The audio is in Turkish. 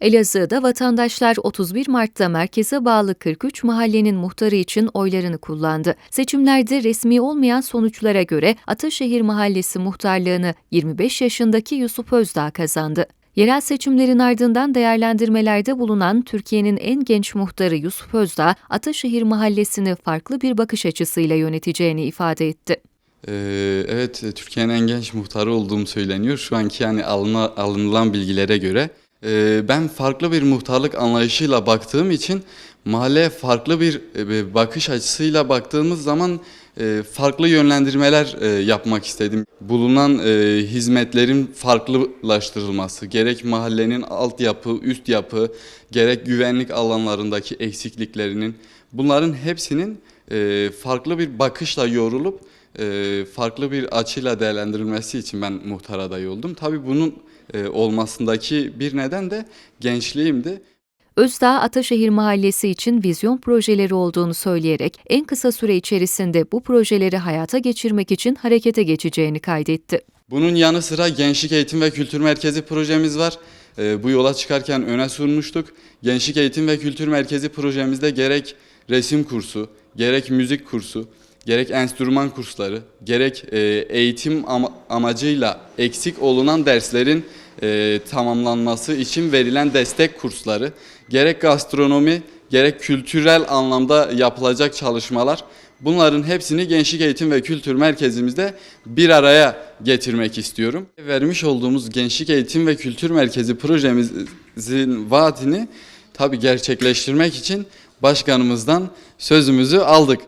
Elazığ'da vatandaşlar 31 Mart'ta merkeze bağlı 43 mahallenin muhtarı için oylarını kullandı. Seçimlerde resmi olmayan sonuçlara göre Ataşehir Mahallesi muhtarlığını 25 yaşındaki Yusuf Özdağ kazandı. Yerel seçimlerin ardından değerlendirmelerde bulunan Türkiye'nin en genç muhtarı Yusuf Özdağ, Ataşehir Mahallesi'ni farklı bir bakış açısıyla yöneteceğini ifade etti. Ee, evet, Türkiye'nin en genç muhtarı olduğum söyleniyor. Şu anki yani alına, alınılan bilgilere göre. Ee, ben farklı bir muhtarlık anlayışıyla baktığım için mahalleye farklı bir e, bakış açısıyla baktığımız zaman e, farklı yönlendirmeler e, yapmak istedim. Bulunan hizmetlerin farklılaştırılması, gerek mahallenin altyapı, üst yapı, gerek güvenlik alanlarındaki eksikliklerinin bunların hepsinin farklı bir bakışla yorulup e, farklı bir açıyla değerlendirilmesi için ben muhtar adayı oldum. Tabii bunun e, olmasındaki bir neden de gençliğimdi. Özdağ, Ataşehir Mahallesi için vizyon projeleri olduğunu söyleyerek en kısa süre içerisinde bu projeleri hayata geçirmek için harekete geçeceğini kaydetti. Bunun yanı sıra Gençlik Eğitim ve Kültür Merkezi projemiz var. E, bu yola çıkarken öne sürmüştük. Gençlik Eğitim ve Kültür Merkezi projemizde gerek resim kursu, gerek müzik kursu, gerek enstrüman kursları, gerek e, eğitim ama- amacıyla eksik olunan derslerin e, tamamlanması için verilen destek kursları, gerek gastronomi, gerek kültürel anlamda yapılacak çalışmalar, bunların hepsini Gençlik Eğitim ve Kültür Merkezimizde bir araya getirmek istiyorum. Vermiş olduğumuz Gençlik Eğitim ve Kültür Merkezi projemizin vaadini tabii gerçekleştirmek için başkanımızdan sözümüzü aldık.